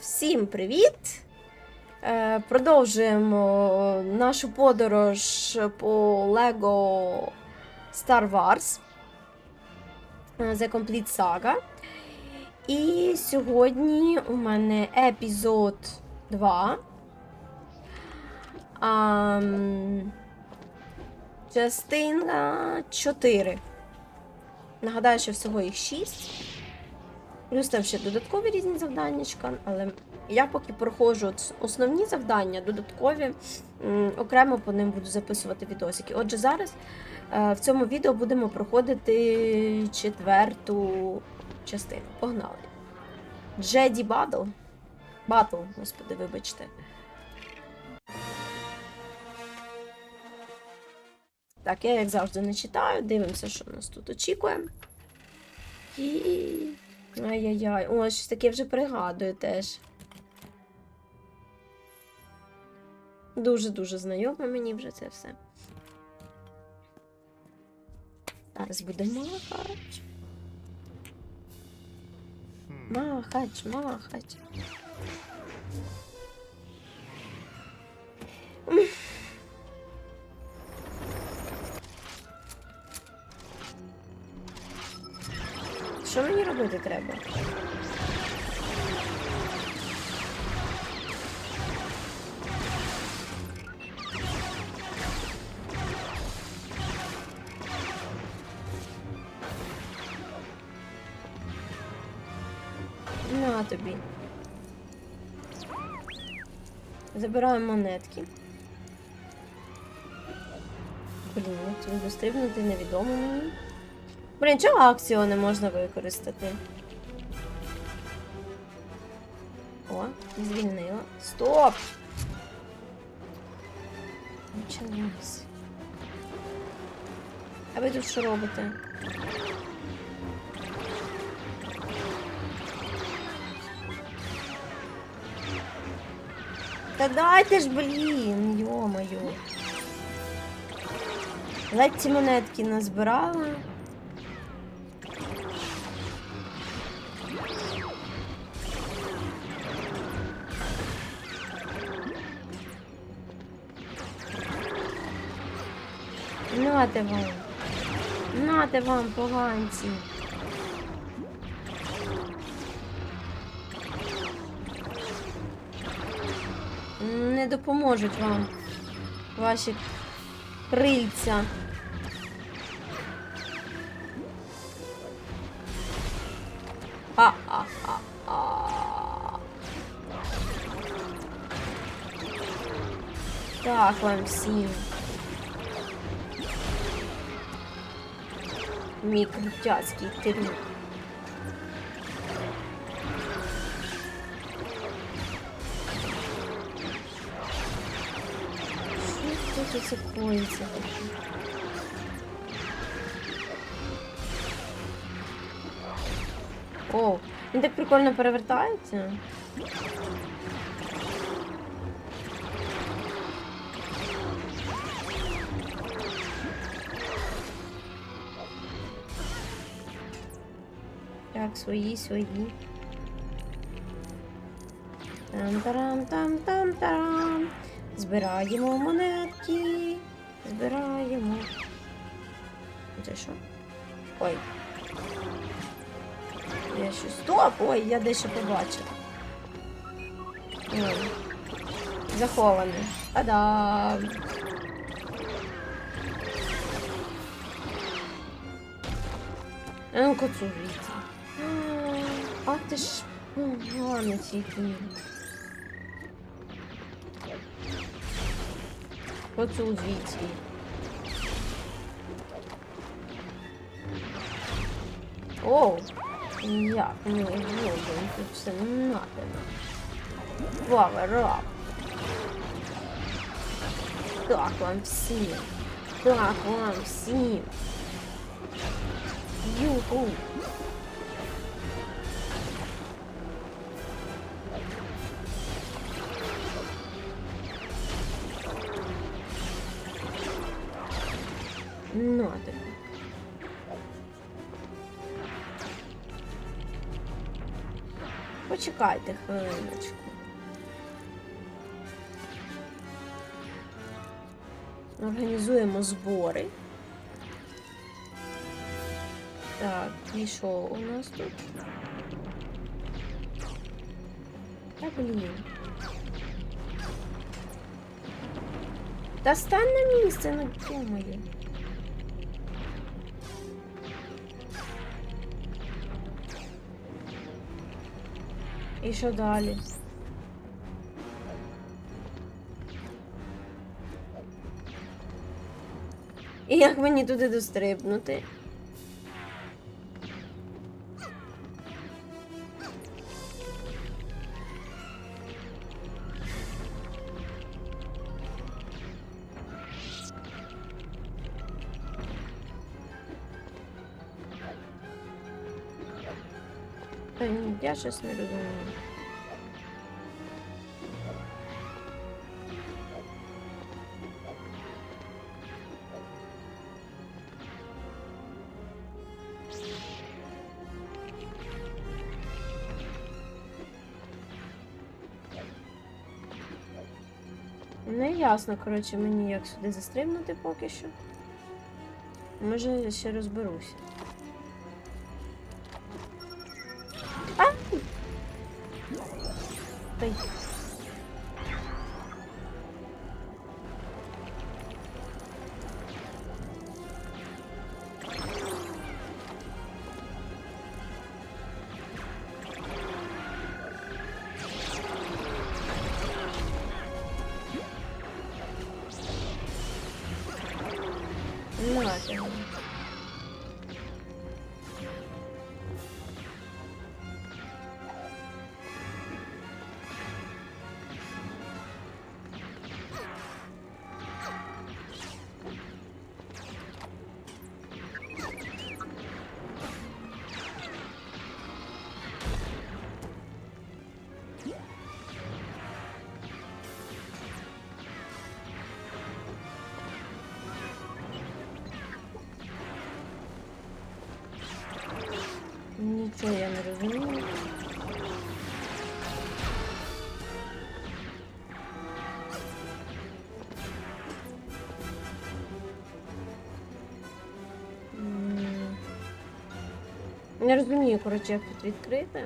Всім привіт! Е, продовжуємо нашу подорож по Lego Star Wars е, The Complete Saga. І сьогодні у мене епізод 2. Ам, частина 4. Нагадаю, що всього їх 6. Плюс там ще додаткові різні завданнячка, але я поки проходжу основні завдання, додаткові, окремо по ним буду записувати відосики. Отже, зараз е, в цьому відео будемо проходити четверту частину. Погнали. Джеді Бадл. Батл, господи, вибачте. Так, я як завжди не читаю, дивимося, що нас тут очікує. І. Ай-яй-яй, о, щось таке вже пригадую теж. Дуже-дуже знайоме мені вже це все. Зараз буде махач. Махач, махач. Що треба? На тобі. Забираємо монетки. Блін, ну тут дострибнути невідомо мені. Блін, чого акцію не можна використати? О, звільнила. Стоп! Почалось. А ви тут що робите? Та дайте ж, блін, йо-моє. Ледь ці монетки назбирала. Нате вам. Нате вам, поганці. Не допоможуть вам ваші крильця. А-а-а-а. Так вам всім. Мій крутяцький трюк. Що тут це коїться? О, він так прикольно перевертається. Так, свої, свої. Там-тарам-там-там-тарам. Збираємо монетки. Збираємо. Це що? Ой. Я щось. Стоп! Ой, я дещо побачила. Ой. Заховане. Та-дам! А ну коцу звідси. Ах ти ж. Ладно, ці книги. Коцу звідси. Оу. Як ми будемо тут все надано. Паверап. Так вам всім. Так вам Почекайте хвилиночку. Організуємо збори. Так, і що у нас тут? Та блін. Та стань на місце, ну думаю. І що далі? І як мені туди дострибнути? Щось не розумію. Не ясно, коротше, мені як сюди застрибнути поки що. Може, ще розберуся. Нате. Не розумію, коротше, як тут відкрити.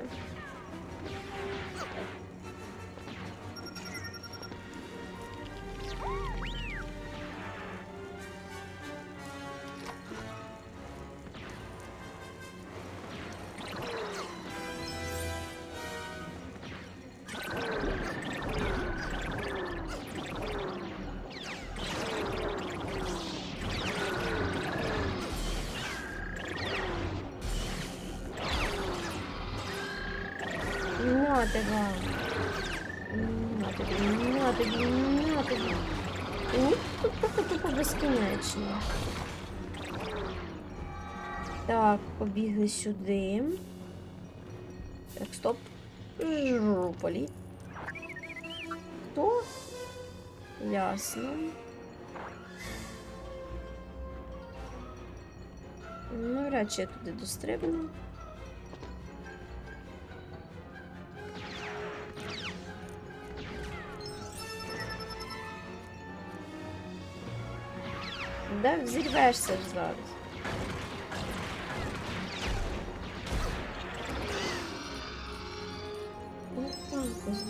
На тебе. На тобі, на тобі, на тобі. Ні, тут поки тупо безкінечно. Так, побігли сюди. Так, стоп. Жуполі. Хто? Ясно. Навряд чи я туди дострибну. Да, взірвешся ж зараз. Отак ось,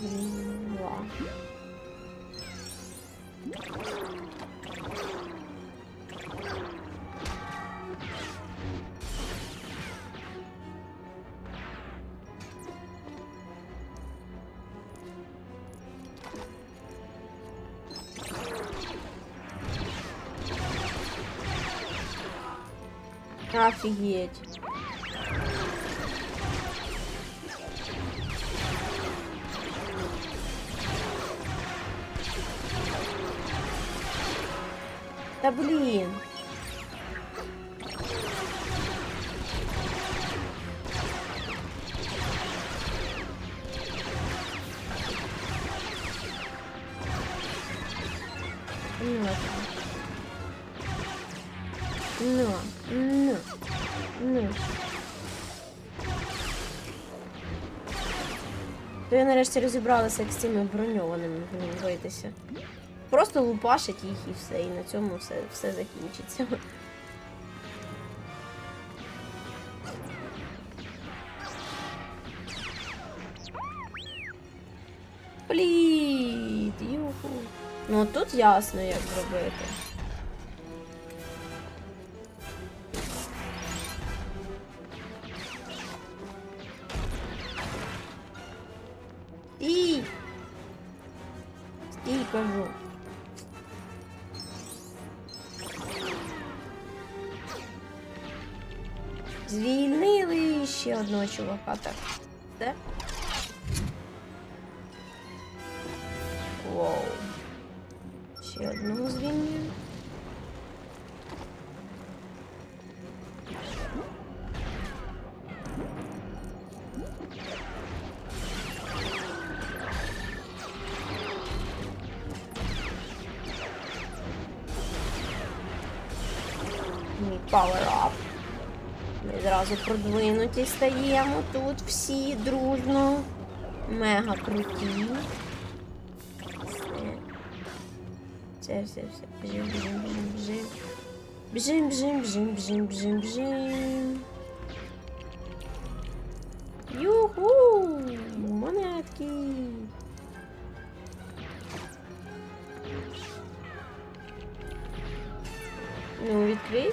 блін, ла. Нарешті розібралася, як з цими броньованими блін, битися. Просто лупашить їх і все, і на цьому все, все закінчиться. Пліт, юху. Ну тут ясно, як зробити. Стій! Стій, кажу. Звільнили ще одного чувака, так. Де? Воу. Ще одного звільнили. Up. Ми зразу продвинуті стаємо тут всі дружно. Мега круті. Все. Все, все, Бжим, Біжим, біжим, біжим, біжим. Біжим, біжим, біжим, біжим, біжим,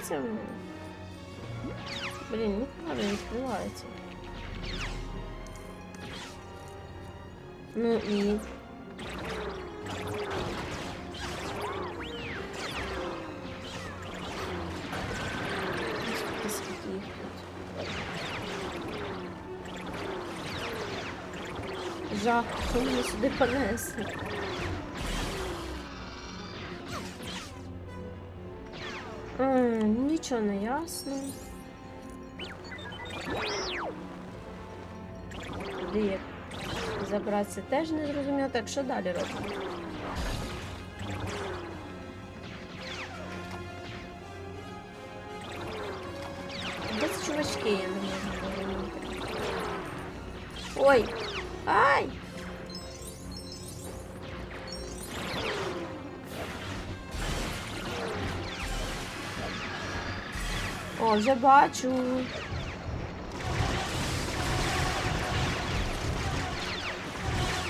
Ну, відкриється. воно? Блін, ніхто не відкривається. Ну і. Скільки скільки їх тут. Жах, що мене сюди понесли. Нічого не ясно. Куди як забратися теж не зрозуміло. Так, що далі робимо? Де ці чувачки, я не можу зрозуміти. Ой! Ай! О, вже бачу.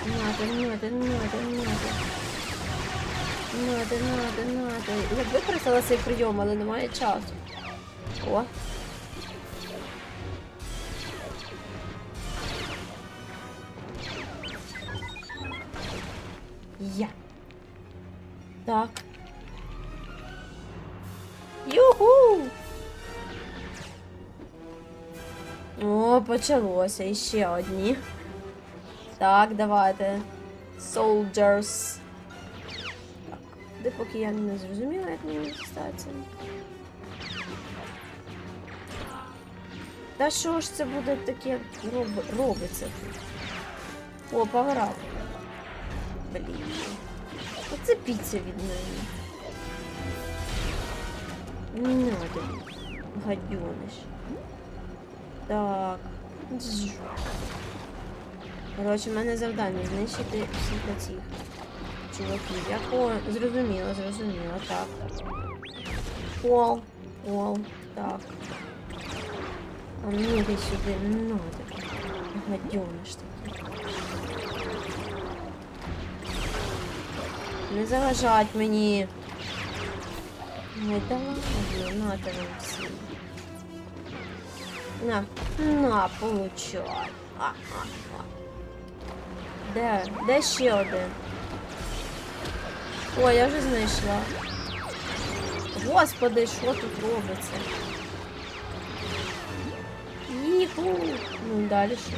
Надо, надо, надо, надо. Надо, надо, надо. Я використала цей прийом, але немає часу. О. О, почалося. Ще одні. Так, давайте. Soldiers. Так. Де поки я не зрозуміла, як мені дістатися. Та що ж це буде таке роб... робиться тут? О, поворот. Блін. Оце піця від мене. Не надо. Так. Коротше, в мене завдання знищити всіх оцих чуваків. Я по... Зрозуміло, зрозуміло, так. Пол. Пол. Так. А ну йди сюди, не надо. Гадюниш такий. Не заважать мені. Ой, да ладно, надо вам всім. На, на, получай. А, а, а. Де? Де ще один? О, я вже знайшла. Господи, що тут робиться? Їху. Ну, далі що?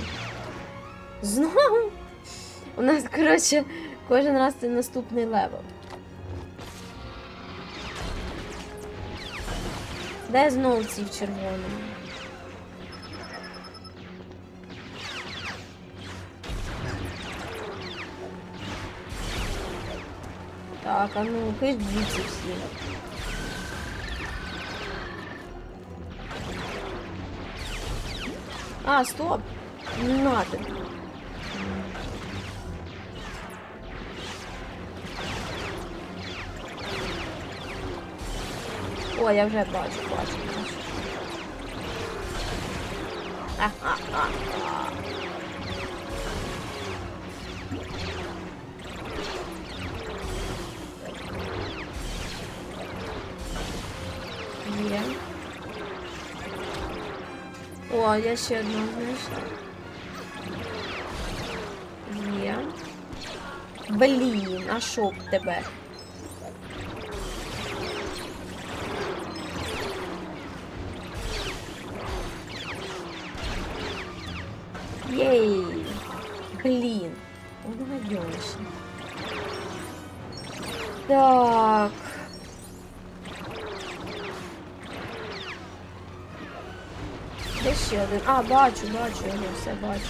Знову? У нас, коротше, кожен раз це наступний левел. Де знову ці в червоному? Так, а ну-ка, идите все. А, стоп! Не надо. О, я вже бачу, бачу. А-а-а. Є. О, я ще одну знайшла. Є. Блін, а шок тебе. Єй! Блін. Угадьош. Так. Один? А, бачу, бачу його, все бачу.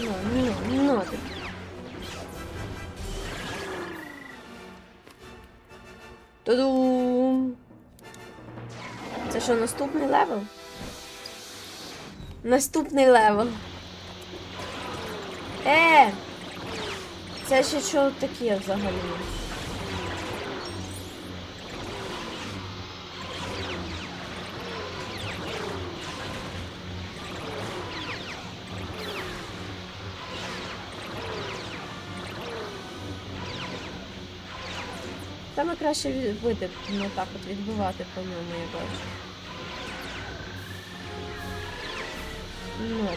Ну, ну, ну тобі. Тудум! Це що, наступний левел? Наступний левел. Е! Це ще що таке взагалі? Краще вийти, ну так от відбивати по ньому, я бачу. Ну,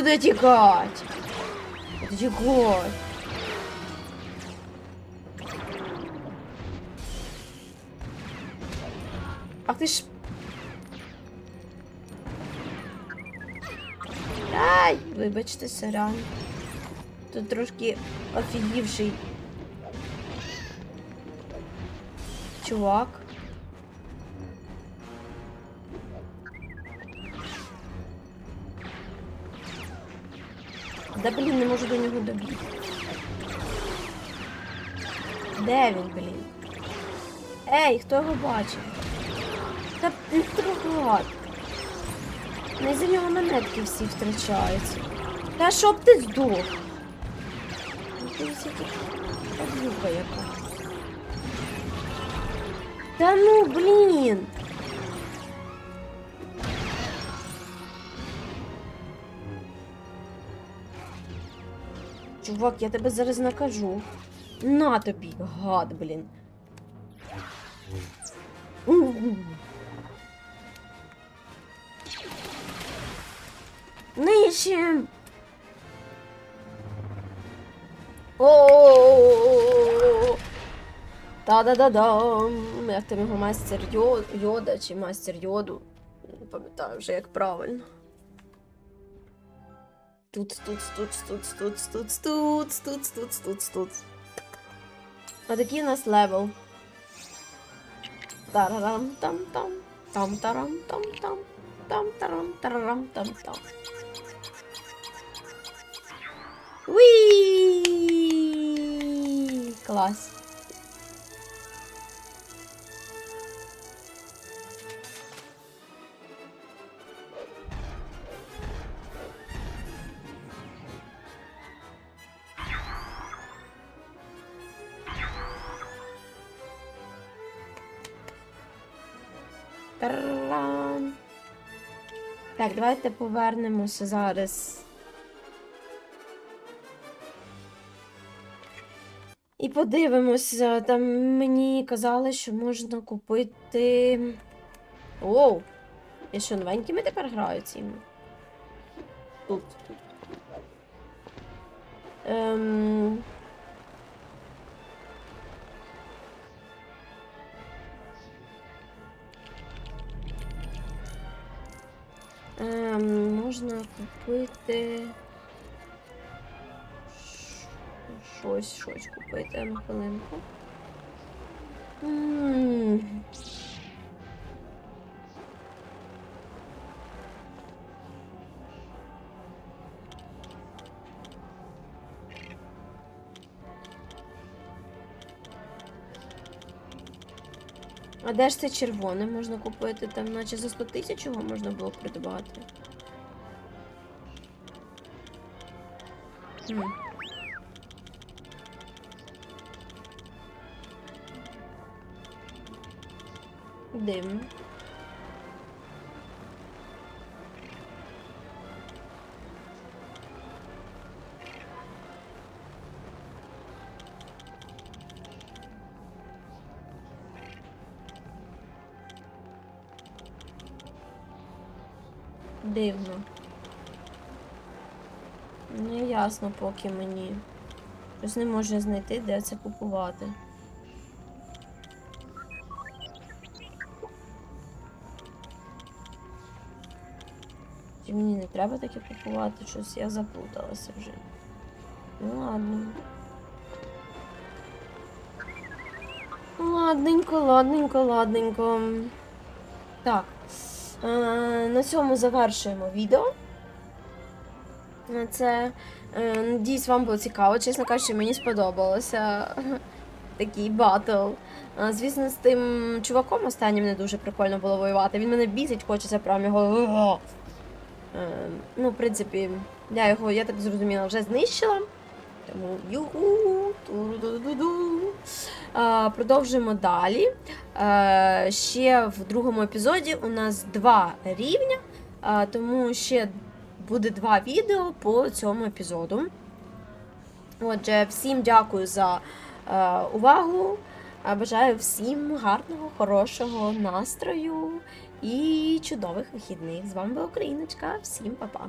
Куда тікать? Куда тікать? Ах ти ж. Ай, вибачте, сорян. Тут трошки офігівший чувак. Да блін, не можу до нього добігти. Де він, блін? Ей, хто його бачив? Та не трогать. Не за нього монетки всі втрачаються. Та щоб ти здох. Ну. Та ну, блін. Чувак, я тебе зараз накажу. На тобі, гад, блін. М. Нижче. О. Та-да-да-дам. Як там його майстер Йо- Йода чи майстер Йоду. Не пам'ятаю вже як правильно. Тут, тут, тут, тут, тут, тут, тут, тут, тут, тут, тут. Отакий у нас левел. Тарарам там там там тарам там там там тарам тарарам там там. Уі! Клас. Так, давайте повернемося зараз. І подивимося. Там мені казали, що можна купити. Оу! Я що, новенькими тепер граю цими? Тут. Ем... Ем, можна купити. Щось, щось купити на хвилинку. М. А де ж це червоне можна купити? Там наче за 100 тисяч його можна було придбати. Хм. Дивно. Дивно. Не ясно поки мені. Щось не можу знайти, де це купувати. Чи мені не треба таке купувати? Щось я заплуталася вже. Ну ладно. Ладненько, ладненько, ладненько. Так. Е, на цьому завершуємо відео. Це, е, надіюсь, вам було цікаво. Чесно кажучи, мені сподобалося такий батл. Е, Звісно, з тим чуваком останнім не дуже прикольно було воювати. Він мене бісить, хочеться прям його. Ну, в принципі, я його, я так зрозуміла, вже знищила. Тому юху, Продовжуємо далі. Е, Ще в другому епізоді у нас два рівня, е, тому ще буде два відео по цьому епізоду. Отже, всім дякую за е, увагу. Е, Бажаю всім гарного, хорошого настрою і чудових вихідних. З вами була Україночка. Всім па-па.